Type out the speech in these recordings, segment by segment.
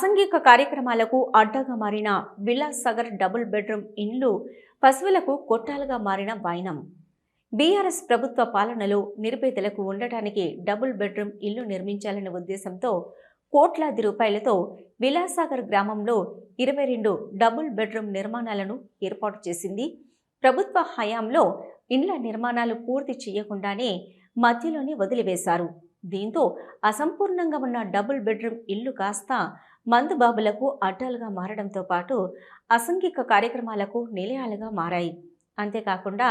అసంఘిక కార్యక్రమాలకు అడ్డగా మారిన విలాసగర్ డబుల్ బెడ్రూమ్ ఇండ్లు పశువులకు కొట్టాలుగా మారిన వైనం. బీఆర్ఎస్ ప్రభుత్వ పాలనలో నిరుపేదలకు ఉండటానికి డబుల్ బెడ్రూమ్ ఇల్లు నిర్మించాలనే ఉద్దేశంతో కోట్లాది రూపాయలతో విలాసాగర్ గ్రామంలో ఇరవై రెండు డబుల్ బెడ్రూమ్ నిర్మాణాలను ఏర్పాటు చేసింది. ప్రభుత్వ హయాంలో ఇండ్ల నిర్మాణాలు పూర్తి చేయకుండానే మధ్యలోనే వదిలివేశారు. దీంతో అసంపూర్ణంగా ఉన్న డబుల్ బెడ్రూమ్ ఇల్లు కాస్త మందుబాబులకు అడ్డాలుగా మారడంతో పాటు అసంఘిక కార్యక్రమాలకు నిలయాలుగా మారాయి. అంతేకాకుండా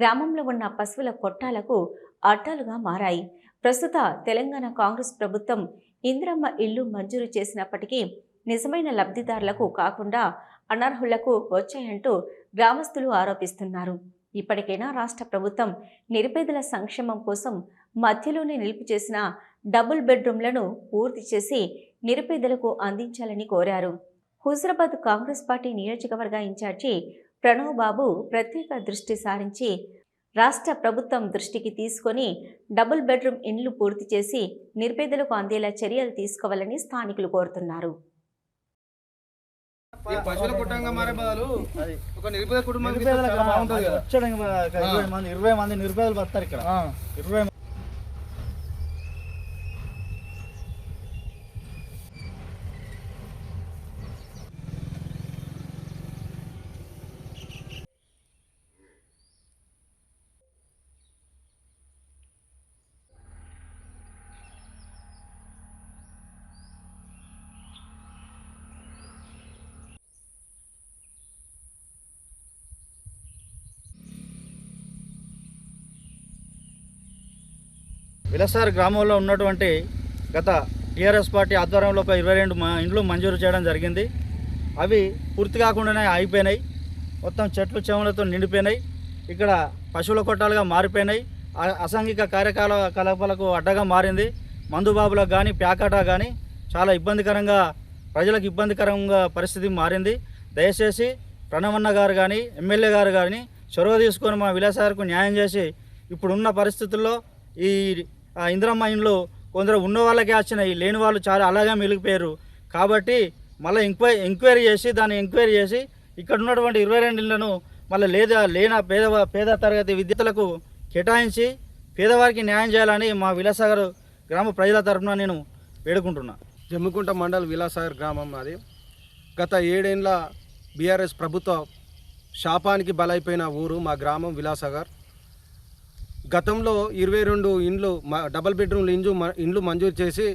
గ్రామంలో ఉన్న పశువుల కొట్టాలకు అడ్డాలుగా మారాయి. ప్రస్తుత తెలంగాణ కాంగ్రెస్ ప్రభుత్వం ఇందిరమ్మ ఇల్లు మంజూరు చేసినప్పటికీ నిజమైన లబ్ధిదారులకు కాకుండా అనర్హులకు వచ్చాయంటూ గ్రామస్తులు ఆరోపిస్తున్నారు. ఇప్పటికైనా రాష్ట్ర ప్రభుత్వం నిరుపేదల సంక్షేమం కోసం మధ్యలోనే నిలుపు చేసిన డబుల్ బెడ్రూమ్లను పూర్తి చేసి నిరుపేదలకు అందించాలని కోరారు. హుజరాబాద్ కాంగ్రెస్ పార్టీ నియోజకవర్గ ఇన్ఛార్జి ప్రణవ్ బాబు ప్రత్యేక దృష్టి సారించి రాష్ట్ర ప్రభుత్వం దృష్టికి తీసుకొని డబుల్ బెడ్రూమ్ ఇండ్లు పూర్తి చేసి నిరుపేదలకు అందేలా చర్యలు తీసుకోవాలని స్థానికులు కోరుతున్నారు. పశువుల మారే బదులు ఒక నిరుపేద ఇరవై మంది నిరుపేదలు వస్తారు ఇక్కడ. ఇరవై విలసార్ గ్రామంలో ఉన్నటువంటి గత టీఆర్ఎస్ పార్టీ ఆధ్వర్యంలో ఒక ఇరవై రెండు మా ఇండ్లు మంజూరు చేయడం జరిగింది. అవి పూర్తి కాకుండానే ఆగిపోయినాయి. మొత్తం చెట్లు చెమలతో నిండిపోయినాయి. ఇక్కడ పశువుల కొట్టాలుగా మారిపోయినాయి. అసాంఘిక కార్యకలా కలాపాలకు అడ్డగా మారింది. మందుబాబులకు కానీ ప్యాకాట కానీ చాలా ఇబ్బందికరంగా ప్రజలకు ఇబ్బందికరంగా పరిస్థితి మారింది. దయచేసి ప్రణవన్న గారు కానీ ఎమ్మెల్యే గారు కానీ చొరవ తీసుకొని మా విలాసాలకు న్యాయం చేసి ఇప్పుడున్న పరిస్థితుల్లో ఈ ఇందిరమ్మ ఇండ్లు కొందరు ఉన్న వాళ్ళకే వచ్చినాయి లేని వాళ్ళు చాలా అలాగే మిగిలిపోయారు కాబట్టి మళ్ళీ ఎంక్వై ఎంక్వైరీ చేసి దాన్ని ఎంక్వైరీ చేసి ఇక్కడ ఉన్నటువంటి ఇరవై రెండు ఇళ్ళను మళ్ళీ లేదా లేన పేద పేద తరగతి విద్యార్థులకు కేటాయించి పేదవారికి న్యాయం చేయాలని మా విలాసాగర్ గ్రామ ప్రజల తరఫున నేను వేడుకుంటున్నా. జమ్మికుంట మండల్ విలాసాగర్ గ్రామం అది. గత ఏడేండ్ల బీఆర్ఎస్ ప్రభుత్వ శాపానికి బలైపోయిన ఊరు మా గ్రామం విలాసాగర్. గతంలో ఇరవై రెండు ఇండ్లు మ- డబల్ బెడ్రూమ్లు ఇంజు మ- ఇండ్లు మంజూరు చేసి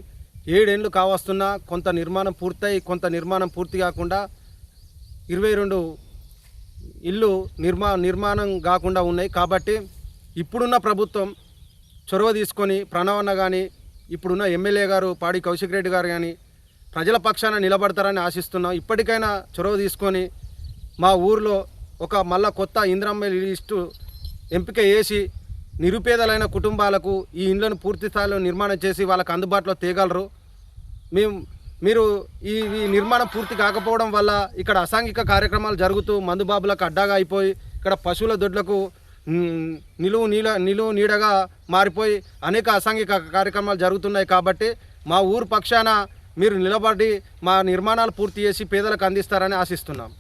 ఏడేండ్లు కావస్తున్నా కొంత నిర్మాణం పూర్తయి కొంత నిర్మాణం పూర్తి కాకుండా ఇరవై రెండు ఇల్లు నిర్మా నిర్మాణం కాకుండా ఉన్నాయి. కాబట్టి ఇప్పుడున్న ప్రభుత్వం చొరవ తీసుకొని ప్రణవన్న కానీ ఇప్పుడున్న ఎమ్మెల్యే గారు పాడి కౌశిక్ రెడ్డి గారు కానీ ప్రజల పక్షాన నిలబడతారని ఆశిస్తున్నాం. ఇప్పటికైనా చొరవ తీసుకొని మా ఊర్లో ఒక మళ్ళా కొత్త ఇంద్రమ్మ లిస్టు ఎంపిక చేసి నిరుపేదలైన కుటుంబాలకు ఈ ఇండ్లను పూర్తి స్థాయిలో నిర్మాణం చేసి వాళ్ళకు అందుబాటులో తేగలరు. మేము మీరు ఈ నిర్మాణం పూర్తి కాకపోవడం వల్ల ఇక్కడ అసాంఘిక కార్యక్రమాలు జరుగుతూ మందుబాబులకు అడ్డాగా అయిపోయి ఇక్కడ పశువుల దొడ్లకు నిలువు నీల నిలువు నీడగా మారిపోయి అనేక అసాంఘిక కార్యక్రమాలు జరుగుతున్నాయి కాబట్టి మా ఊరు పక్షాన మీరు నిలబడి మా నిర్మాణాలు పూర్తి చేసి పేదలకు అందిస్తారని ఆశిస్తున్నాం.